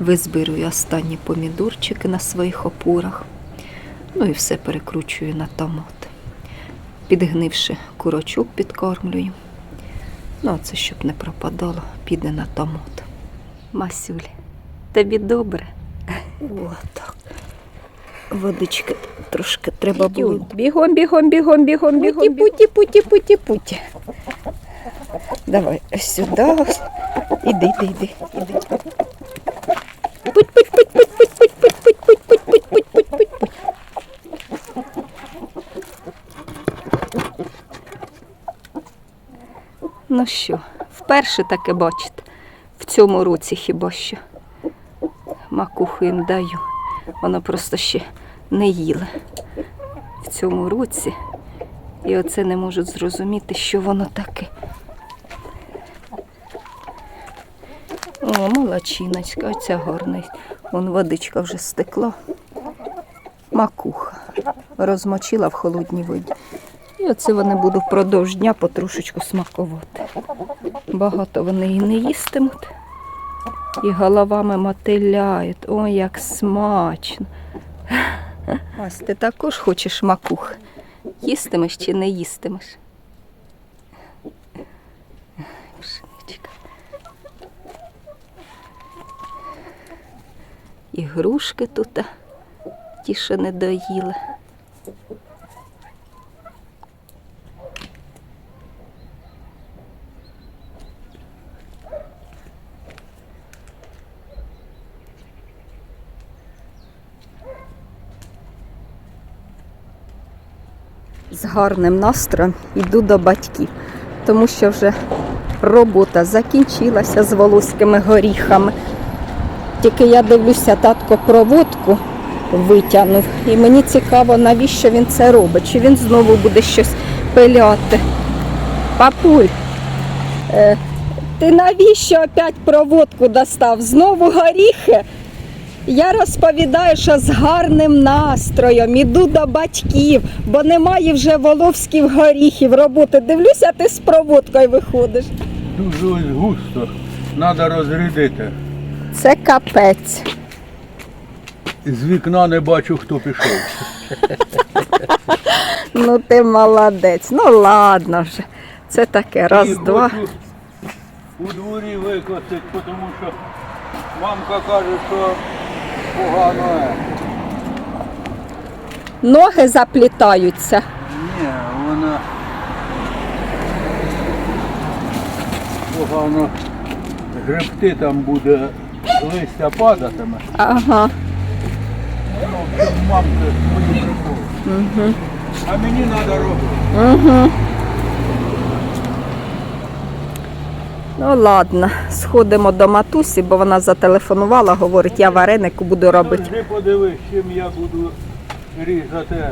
Визбирую останні помідорчики на своїх опорах. Ну і все перекручую на томат. Підгнивши курочок підкормлюю. Ну, а це щоб не пропадало, піде на томат. Масюль, тобі добре? Отак. Водички трошки треба було. Бігом, бігом, бігом, бігом, бігом. Путі, путі, путі, путі, путі. Давай сюди. Іди, іди, іди, іди. Путь, путь, путь, путь, путь, путь, путь, путь, путь, путь, путь, путь, путь, путь, путь. Ну що, вперше таке бачите, в цьому році хіба що. Макуху їм даю. Воно просто ще не їле в цьому році. І оце не можуть зрозуміти, що воно таке. О, молочиночка, оця гарна. Вон водичка вже стекла. Макуха. Розмочила в холодній воді. І оце вони буду впродовж дня потрошечку смакувати. Багато вони і не їстимуть. І головами мотиляють. Ой, як смачно. Ось ти також хочеш макух. Їстимеш чи не їстимеш? І грушки тут ті, що не доїли. з гарним настроєм йду до батьків, тому що вже робота закінчилася з волоськими горіхами. Тільки я дивлюся, татко проводку витягнув, і мені цікаво, навіщо він це робить, чи він знову буде щось пиляти. Папуль, е, ти навіщо опять проводку достав? Знову горіхи? Я розповідаю, що з гарним настроєм іду до батьків, бо немає вже воловських горіхів роботи. Дивлюся, ти з проводкою виходиш. Дуже густо. Треба розрядити. Це капець. З вікна не бачу, хто пішов. Ну ти молодець. Ну ладно вже. Це таке. Раз, І два. хочу у дворі викосити, тому що мамка каже, що погано. е. Ноги заплітаються. Ні, вона погано гребти там буде, листя падатиме. Ага. Мамка свої. Угу. А мені треба робити. Угу. Ну ладно, сходимо до матусі, бо вона зателефонувала, говорить, я варенику буду робити. Ти подивись, чим я буду різати.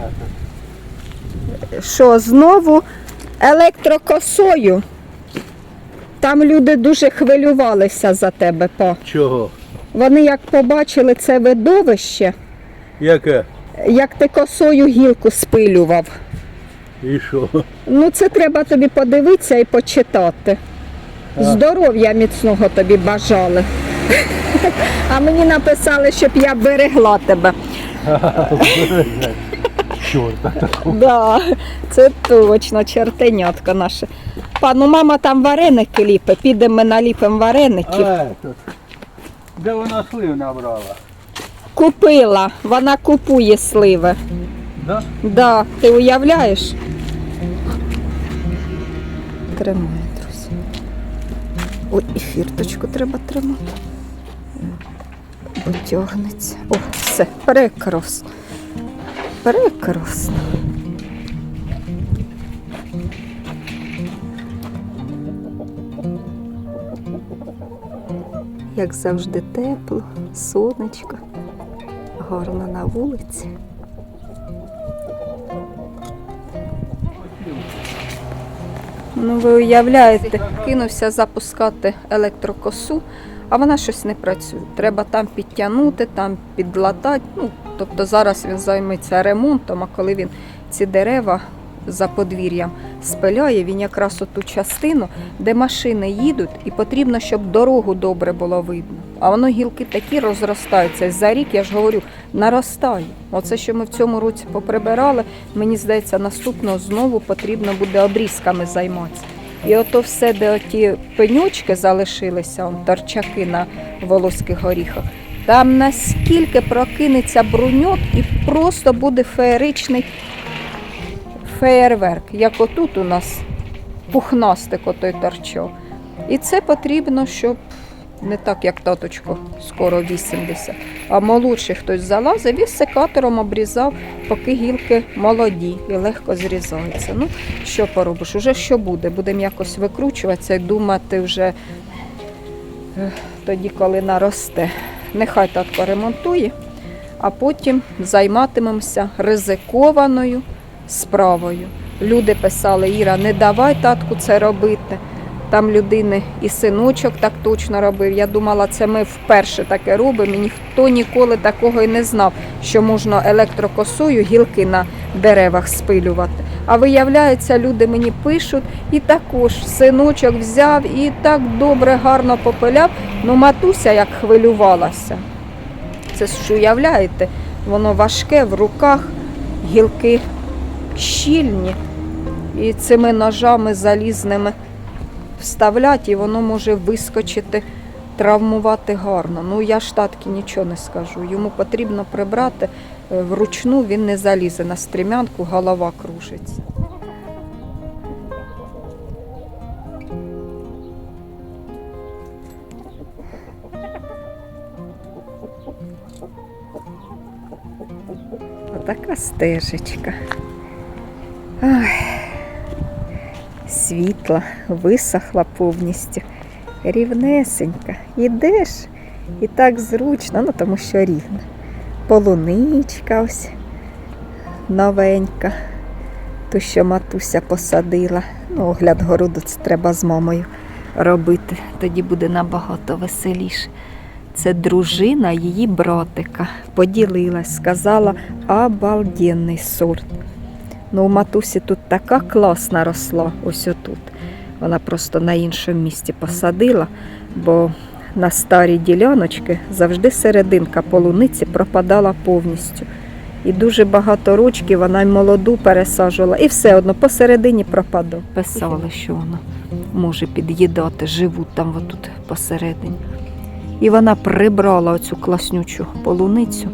Що знову електрокосою? Там люди дуже хвилювалися за тебе, па. Чого? Вони як побачили це видовище, Яке? як ти косою гілку спилював. І що? Ну, це треба тобі подивитися і почитати. Здоров'я міцного тобі бажали. А мені написали, щоб я берегла тебе. Чорта. Да, це точно, чертенятка наша. Пану, мама там вареники ліпе, підемо ми наліпимо вареників. А, тут. Де вона слив набрала? Купила, вона купує сливи. Да? Да, ти уявляєш? Тримай, друзі. Ой, і фірточку треба тримати. Потягнеться. О, все, прекрасно. Прекрасно. Як завжди тепло, сонечко, гарно на вулиці. Ну, ви уявляєте, кинувся запускати електрокосу, а вона щось не працює. Треба там підтягнути, там підлатати. Ну, тобто зараз він займеться ремонтом, а коли він ці дерева за подвір'ям спиляє, він якраз оту частину, де машини їдуть, і потрібно, щоб дорогу добре було видно. А воно гілки такі розростаються. За рік, я ж говорю, наростає. Оце, що ми в цьому році поприбирали, мені здається, наступного знову потрібно буде обрізками займатися. І ото все, де оті пенючки залишилися, он, торчаки на волоських горіхах, там наскільки прокинеться бруньок і просто буде феєричний феєрверк, як отут у нас пухнастик отой торчок. І це потрібно, щоб не так, як таточко, скоро 80, а молодший хтось залазив і секатором обрізав, поки гілки молоді і легко зрізаються. Ну, що поробиш? Уже що буде? Будемо якось викручуватися і думати вже е, тоді, коли наросте. Нехай татко ремонтує, а потім займатимемося ризикованою справою. Люди писали, Іра, не давай татку це робити. Там людини і синочок так точно робив. Я думала, це ми вперше таке робимо. І ніхто ніколи такого і не знав, що можна електрокосою гілки на деревах спилювати. А виявляється, люди мені пишуть, і також синочок взяв і так добре, гарно попиляв. Ну, матуся як хвилювалася. Це ж уявляєте, воно важке в руках, гілки щільні, і цими ножами залізними вставлять, і воно може вискочити, травмувати гарно. Ну я ж татки нічого не скажу. Йому потрібно прибрати е, вручну, він не залізе на стрімянку, голова кружиться. Отака стежечка. Ой, світла, висохла повністю. Рівнесенька. Ідеш і так зручно, ну тому що рівно. Полуничка ось новенька. Ту, що матуся посадила. Ну, огляд городу це треба з мамою робити. Тоді буде набагато веселіше. Це дружина її братика. Поділилась, сказала, обалденний сорт. Ну, у матусі тут така класна росла, ось отут. Вона просто на іншому місці посадила, бо на старі діляночки завжди серединка полуниці пропадала повністю. І дуже багато рочків вона й молоду пересаджувала, і все одно посередині пропадав. Писали, що вона може під'їдати, живуть там отут посередині. І вона прибрала оцю класнючу полуницю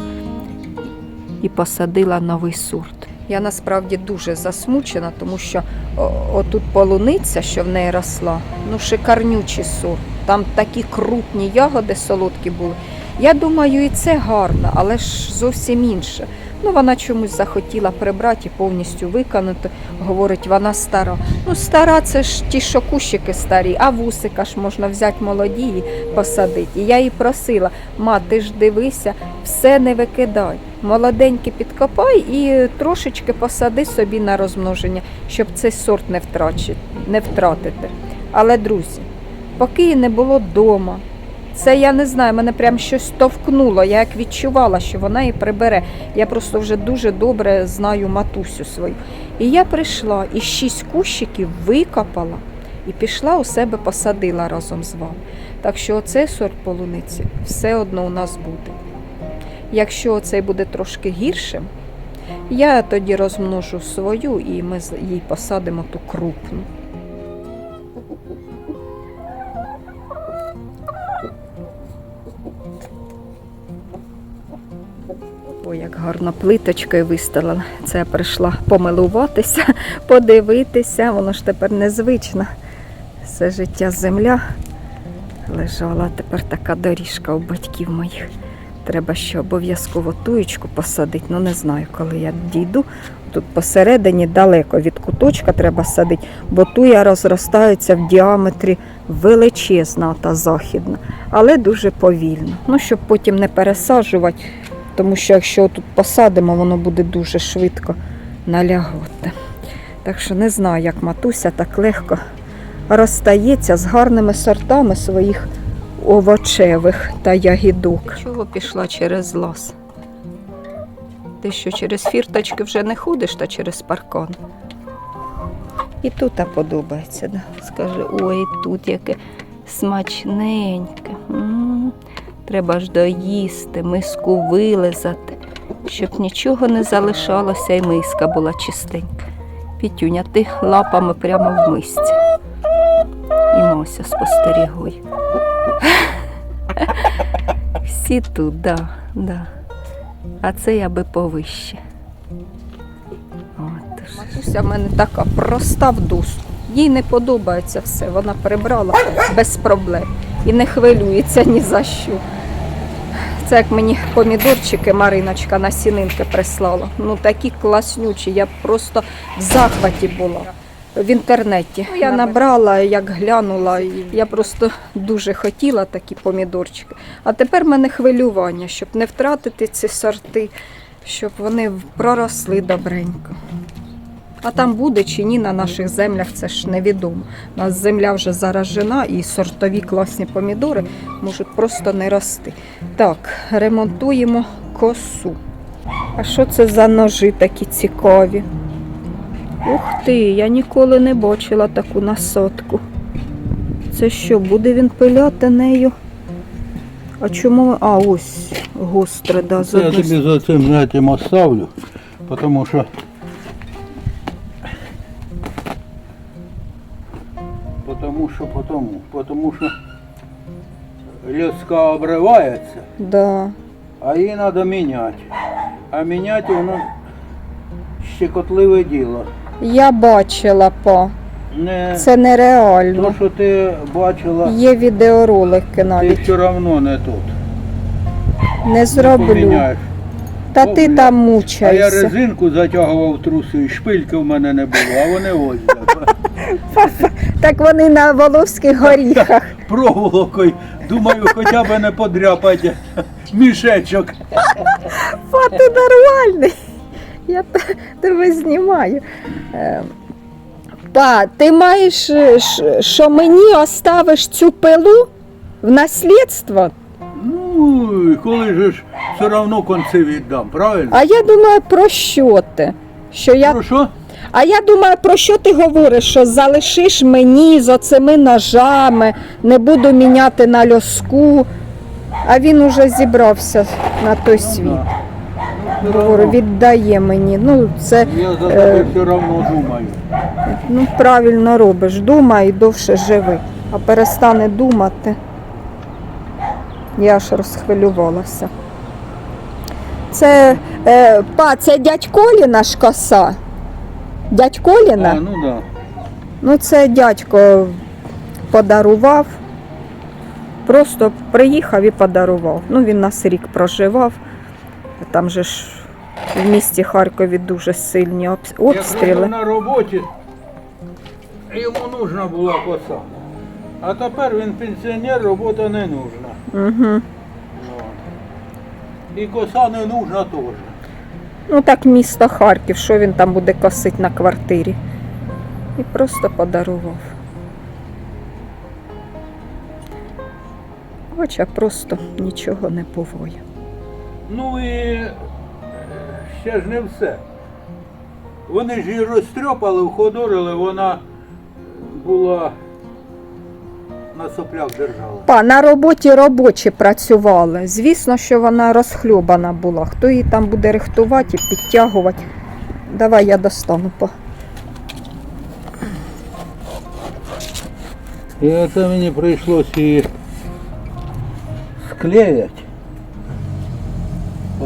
і посадила новий сорт. Я насправді дуже засмучена, тому що отут полуниця, що в неї росла, ну шикарнючий сорт. Там такі крупні ягоди солодкі були. Я думаю, і це гарно, але ж зовсім інше. Ну, вона чомусь захотіла прибрати і повністю виконати. Говорить, вона стара. Ну, стара це ж ті, що кущики старі, а вусика ж можна взяти молоді і посадити. І я їй просила, ма, ти ж дивися, все не викидай. Молоденькі підкопай і трошечки посади собі на розмноження, щоб цей сорт не, втрачити, не втратити. Але, друзі, поки її не було вдома, це я не знаю, мене прям щось товкнуло. Я як відчувала, що вона її прибере. Я просто вже дуже добре знаю матусю свою. І я прийшла і шість кущиків викопала і пішла у себе посадила разом з вами. Так що оцей сорт полуниці все одно у нас буде. Якщо цей буде трошки гіршим, я тоді розмножу свою і ми їй посадимо ту крупну. Гарно плиточкою виставила. Це я прийшла помилуватися, подивитися. Воно ж тепер незвично. Все життя земля лежала. Тепер така доріжка у батьків моїх. Треба ще обов'язково туєчку посадити. Ну не знаю, коли я дійду. Тут посередині далеко від куточка треба садити, бо туя розростається в діаметрі величезна та західна, але дуже повільно. Ну, щоб потім не пересаджувати, тому що якщо тут посадимо, воно буде дуже швидко налягати. Так що не знаю, як матуся так легко розстається з гарними сортами своїх овочевих та ягідок. Чого пішла через лаз? Ти що через фірточки вже не ходиш та через паркан? І тут а подобається, да. Скаже, ой, тут яке смачненьке. Треба ж доїсти, миску вилизати, щоб нічого не залишалося і миска була чистенька. Пітюня, ти лапами прямо в мисці. І Мося спостерігуй. Всі тут, да, да. А це я би повище. От. Матуся в мене така проста в дуску. Їй не подобається все. Вона прибрала без проблем і не хвилюється ні за що. Це як мені помідорчики Мариночка на сінинки прислала. Ну такі класнючі, я просто в захваті була в інтернеті. Ну, Я набрала, як глянула, я просто дуже хотіла такі помідорчики. А тепер в мене хвилювання, щоб не втратити ці сорти, щоб вони проросли добренько. А там буде чи ні на наших землях, це ж невідомо. У нас земля вже заражена і сортові класні помідори можуть просто не рости. Так, ремонтуємо косу. А що це за ножи такі цікаві? Ух ти, я ніколи не бачила таку насадку. Це що, буде він пиляти нею? А чому? А, ось гостре, да, з я одної тобі за цим цим оставлю, тому що Потому, потому що ліска обривається, Да. а її треба міняти. А міняти воно щекотливе діло. Я бачила па. Не Це нереально. то, що ти бачила, Є відеоролики ти навіть. все одно не тут. Не зроблю. поміняєш. Та ти Бля. там А я мучайся. резинку затягував труси, і шпильки в мене не було, а вони ось. так. Так вони на Воловських горіхах. Проволокою. Думаю, хоча б не подряпати мішечок. Па, ти нормальний. Я тебе знімаю. Е, Па, ти маєш, е, що мені оставиш цю пилу в наслідство? Ну, коли же ж все одно конці віддам, правильно? А я думаю, про що ти? Що я Про що? А я думаю, про що ти говориш? Що залишиш мені з оцими ножами, не буду міняти на льоску. А він уже зібрався на той світ. Ну, Говорю, віддає мені. Ну, це Я за е, тебе все одно думаю. ну, правильно робиш. Думай і довше живи. А перестане думати. Я аж розхвилювалася. Це е, па, це дядь Коліна ж коса. Дядь Коліна? А, ну да. Ну, це дядько подарував. Просто приїхав і подарував. Ну, він нас рік проживав. Там же ж в місті Харкові дуже сильні обс- Я на роботі, йому нужна була коса. А тепер він пенсіонер, робота не нужна. Угу. І коса не нужна теж. Ну так місто Харків, що він там буде косити на квартирі. І просто подарував. Хоча просто нічого не буває. Ну і е, ще ж не все. Вони ж її розтрьопали, входорили, вона була на соплях держала. Па, на роботі робочі працювали. Звісно, що вона розхльобана була. Хто її там буде рихтувати і підтягувати. Давай я достану. Па. І це мені прийшлося її склеїти.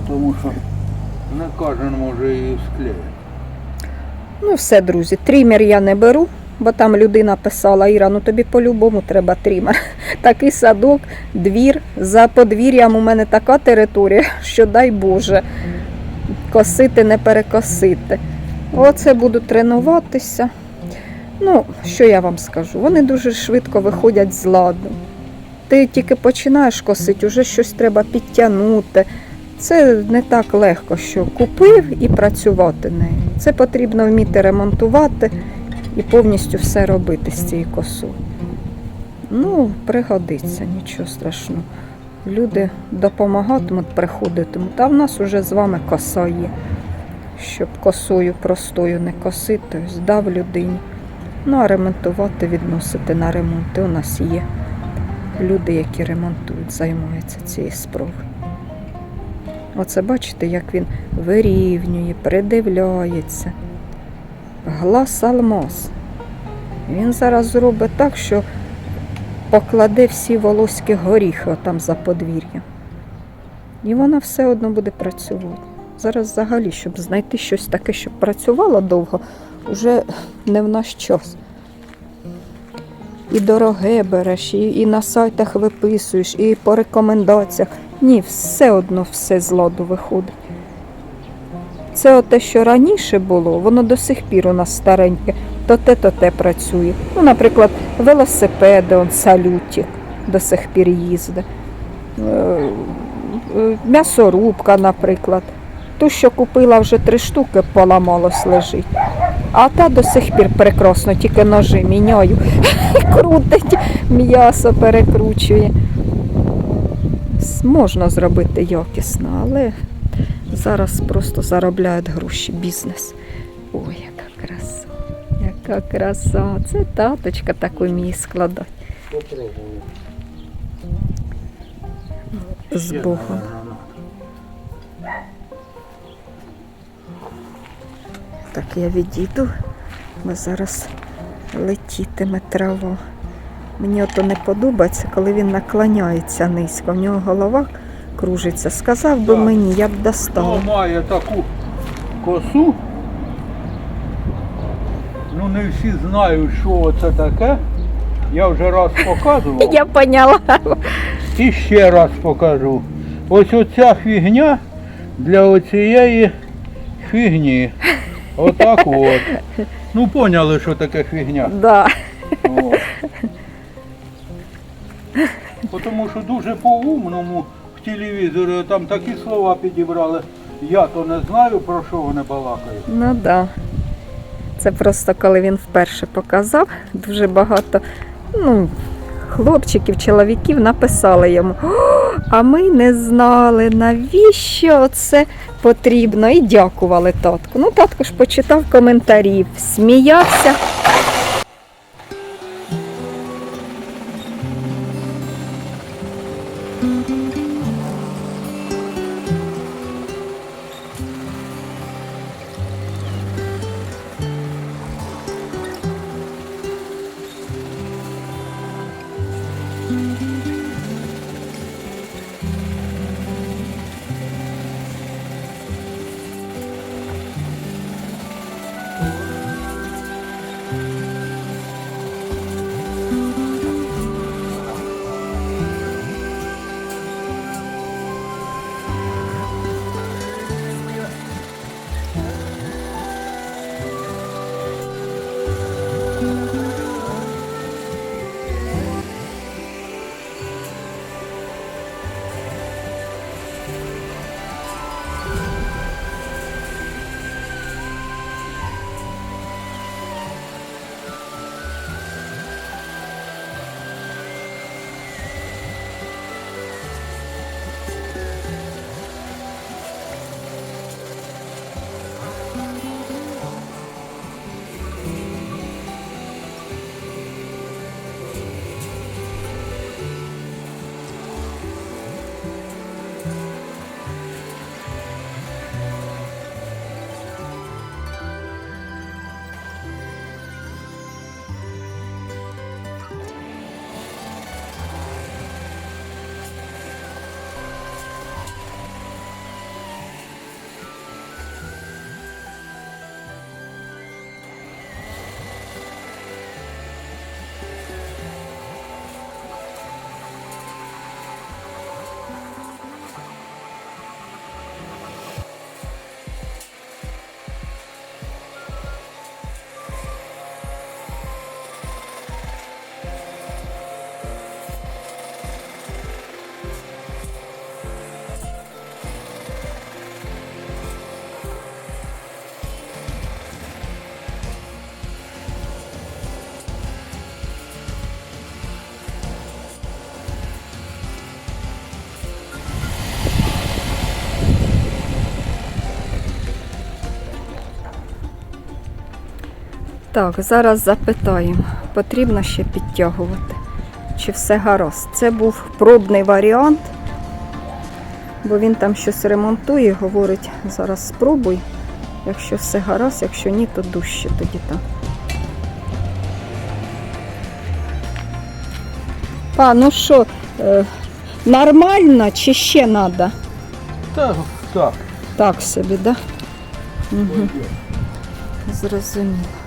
Тому що не кожен може її склеїти. Ну все, друзі, трімер я не беру, бо там людина писала, Іра, ну тобі по-любому треба трімер. Такий садок, двір. За подвір'ям у мене така територія, що дай Боже, косити, не перекосити. Оце буду тренуватися. Ну, що я вам скажу? Вони дуже швидко виходять з ладу. Ти тільки починаєш косити, вже щось треба підтягнути. Це не так легко, що купив і працювати нею. Це потрібно вміти ремонтувати і повністю все робити з цією косою. Ну, пригодиться, нічого страшного. Люди допомагатимуть, приходитимуть. А в нас уже з вами коса є. Щоб косою простою не косити, ось дав людині. Ну, а ремонтувати, відносити на ремонти. У нас є люди, які ремонтують, займаються цією справою. Оце бачите, як він вирівнює, придивляється. Глас алмаз. Він зараз зробить так, що покладе всі волоські горіхи там за подвір'ям. І вона все одно буде працювати. Зараз взагалі, щоб знайти щось таке, щоб працювало довго, вже не в наш час. І дороге береш, і, і на сайтах виписуєш, і по рекомендаціях. Ні, все одно все з ладу виходить. Це те, що раніше було, воно до сих пір у нас стареньке, то те, то те працює. Ну, наприклад, велосипеди, он салютик до сих пір їздить. Е, е, М'ясорубка, наприклад. Ту, що купила вже три штуки, поламалось лежить. А та до сих пір прекрасно, тільки ножи міняю. Крутить, м'ясо перекручує. Можна зробити якісно, але зараз просто заробляють гроші бізнес. Ой, яка краса, яка краса. Це таточка так уміє складати. З Богом. Так, я відійду, бо зараз летітиме трава. Мені ото не подобається, коли він наклоняється низько. В нього голова кружиться. Сказав би мені, я б Хто достала. має таку косу, ну не всі знають, що це таке. Я вже раз показував. Я поняла. І ще раз покажу. Ось оця фігня для оцієї фігні. Отак от. Ну поняли, що таке фігня. Да. Тому що дуже по-умному телевізорі там такі слова підібрали. Я то не знаю, про що вони балакають. Ну да. Це просто коли він вперше показав, дуже багато ну, хлопчиків, чоловіків написали йому. А ми не знали, навіщо це потрібно. І дякували татку. Ну, татко ж почитав коментарі, сміявся. Так, зараз запитаємо, потрібно ще підтягувати. Чи все гаразд? Це був пробний варіант, бо він там щось ремонтує, говорить, зараз спробуй. Якщо все гаразд, якщо ні, то дужче тоді там. Па, ну що, е, нормально чи ще треба? Так, так. Так собі, да? Угу. Зрозуміло.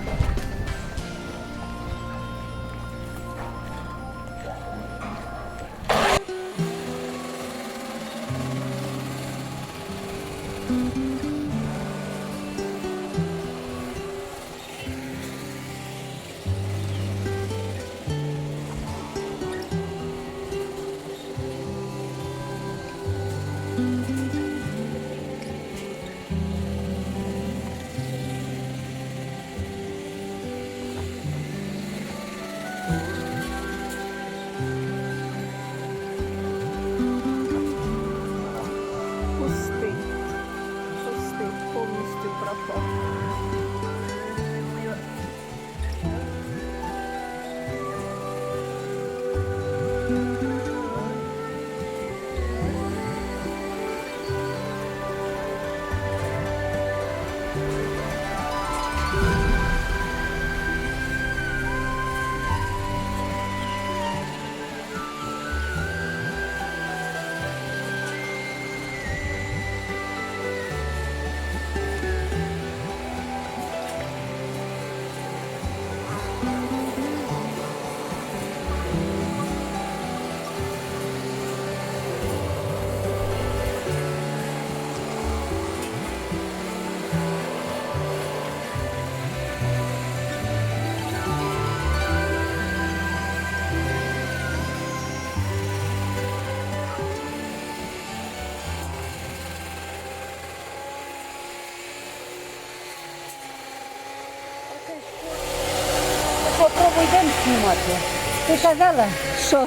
Знімати. Ти казала, Що?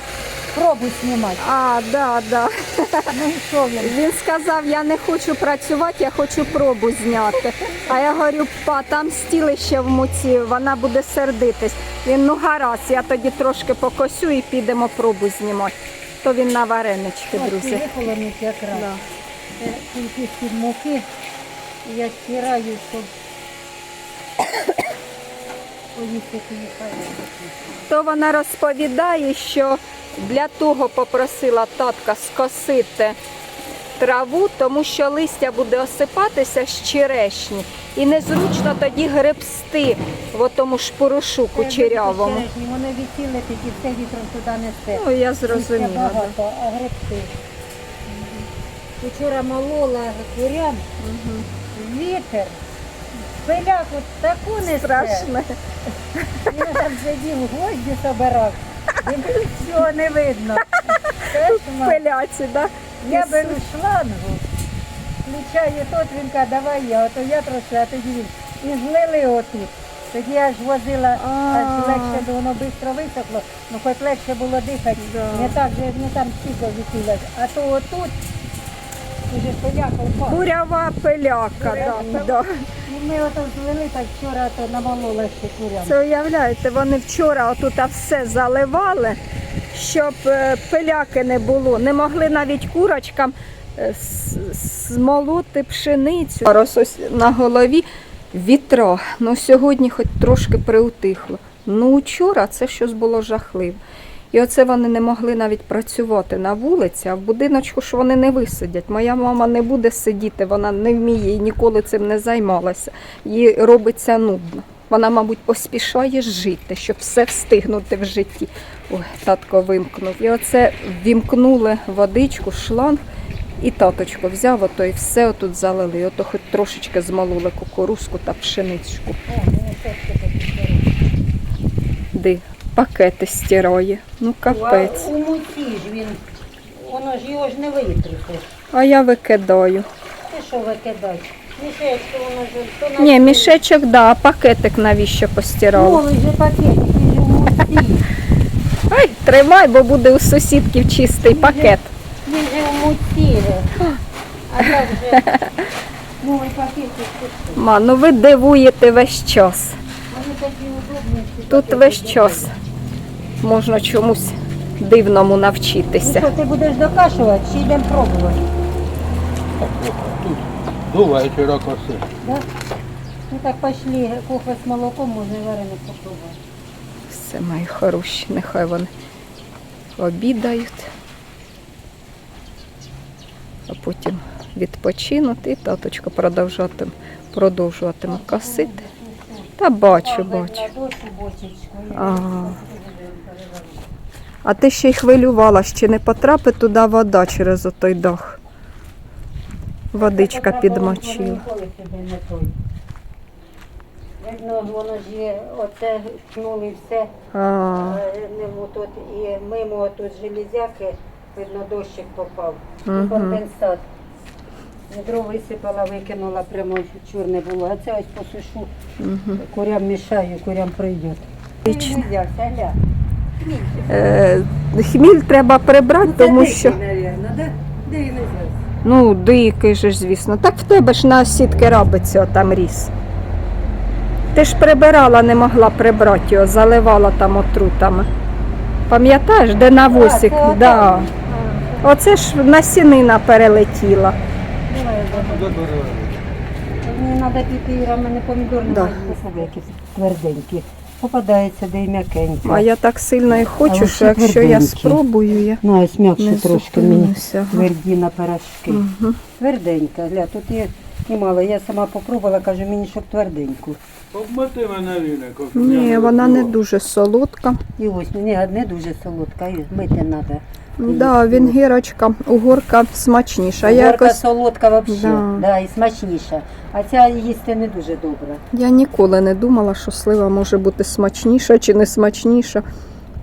пробуй знімати. А, да, да. Ну і що він? Він сказав, я не хочу працювати, я хочу пробу зняти. А я говорю, па, там стілище в муці, вона буде сердитись. Він, ну гаразд, я тоді трошки покосю і підемо пробу знімати. То він на варенички, друзі. ці якраз. Да. Тільки з-під муки. Я стираю, щоб. То вона розповідає, що для того попросила татка скосити траву, тому що листя буде осипатися з черешні. І незручно тоді гребсти в тому шпорушу кучерявому. Вони висіли, тоді все вітром туди несе. Ну, я зрозуміла. багато, а гребти. Вчора молола курям, вітер. Пиляк от таку несе. Страшне. Він там сидів, гвозді собирав. Він всього не видно. Кошмар. Пиляці, да? Я беру шлангу, включаю тот, він каже, давай я, ото я трошки, а тоді він. І злили отут. Тоді я ж возила, аж легше, бо воно швидко висохло, ну хоч легше було дихати, не так же, не там стільки висіло. А то отут, уже поляка впав. Бурява пиляка, да, да. І ми ото злили, так вчора то намолола ще курям. Це уявляєте, вони вчора отут все заливали, щоб е, пиляки не було. Не могли навіть курочкам е, с- смолоти пшеницю. Зараз ось на голові вітро. Ну сьогодні хоч трошки приутихло. Ну вчора це щось було жахливе. І оце вони не могли навіть працювати на вулиці, а в будиночку ж вони не висидять. Моя мама не буде сидіти, вона не вміє і ніколи цим не займалася. Їй робиться нудно. Вона, мабуть, поспішає жити, щоб все встигнути в житті. Ой, татко вимкнув. І оце вімкнули водичку, шланг, і таточко взяв ото і все отут залили. І ото хоч трошечки змололи кукурузку та пшеничку. О, пакети стирає. Ну капець. У муці ж він, воно ж його ж не витрухає. А я викидаю. Ти що викидаєш? Мішечки воно ж то на Ні, мішечок, да, а пакетик навіщо постирала? Новий же пакет, він же в муці. Ай, тримай, бо буде у сусідків чистий пакет. Він же в муці. А як же новий пакет? ти що? Ма, ну ви дивуєте весь час. Тут весь час можна чомусь дивному навчитися. Ну що, ти будеш докашувати чи йдемо пробувати? Тут до вечора коси. Да? Ну так пошли, кофе з молоком, можна і попробувати. Все, мої хороші, нехай вони обідають, а потім відпочинуть і таточка продовжуватиме, продовжуватиме косити. Та бачу, бачу. Ага. А ти ще й хвилювала, чи не потрапить туди вода через отой дах. Водичка підмочила. Видно, воно ж оце хнули все, А, е, не отут, і мимо тут железяки, видно, дощик попав. І Мгм. Відро висипала, викинула, прямо чорне було. А це ось посушу, угу. курям мішаю, курям прийде. Гля. е, хміль треба прибрати, тому що. Навірно, да? Де він взявся? Ну, дикий же ж, звісно. Так в тебе ж на сітки рабиться там ріс. Ти ж прибирала, не могла прибрати його, заливала там отрутами. Пам'ятаєш, де навосик? це да. отам. Оце ж насінина перелетіла. Мені треба піти, мене помідор Да. немає, посади якісь тверденькі. Попадається, де й м'якенькі. А я так сильно і хочу, що якщо я тверденькі. спробую, я Ну, ось м'якше не трошки мені. зупинюся. Тверді на порошки. Тверденька, гля, тут є немало. Я сама попробувала, кажу, мені щоб тверденьку. Обмити мене віником. Ні, вона не дуже солодка. І ось мені не дуже солодка, і мити треба. Да, він гірочка, угорка смачніша. Я, Горка якось, солодка взагалі, Да. да. і смачніша. А ця їсти не дуже добра. я ніколи не думала, що слива може бути смачніша чи не смачніша.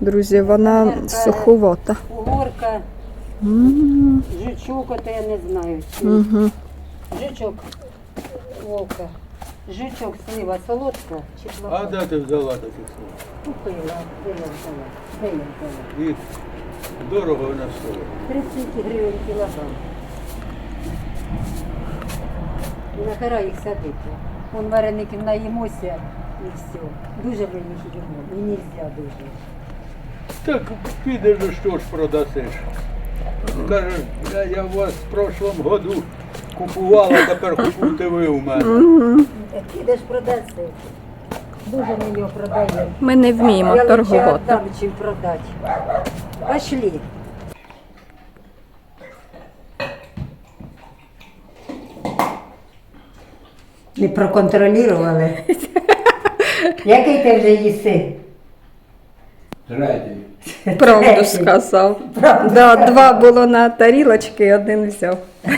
Друзі, вона Горка. суховата. Угорка, М, жучок, ото я не знаю. Чи... мгм. Жучок, вовка. Жучок, слива солодка чи А плоха? де ти взяла такі слова? Купила, де я взяла? Де я взяла? Дорого не стоїть. 30 гривень кілограм. І нахера їх садити. Вон вареників наїмося і все. Дуже ми їх їмо. І нельзя дуже. Так підеш, що ж продасиш. Кажеш, я, я вас в прошлому году купувала, тепер купуйте ви у мене. Мгм. Підеш продаси. Дуже ми його продаємо. Ми не вміємо Я лучше торгувати. віддам, чим продати. Пошли. Не проконтролювали. Який ти вже їси? Третій. Правду сказав. Да, два було на тарілочки, один взяв.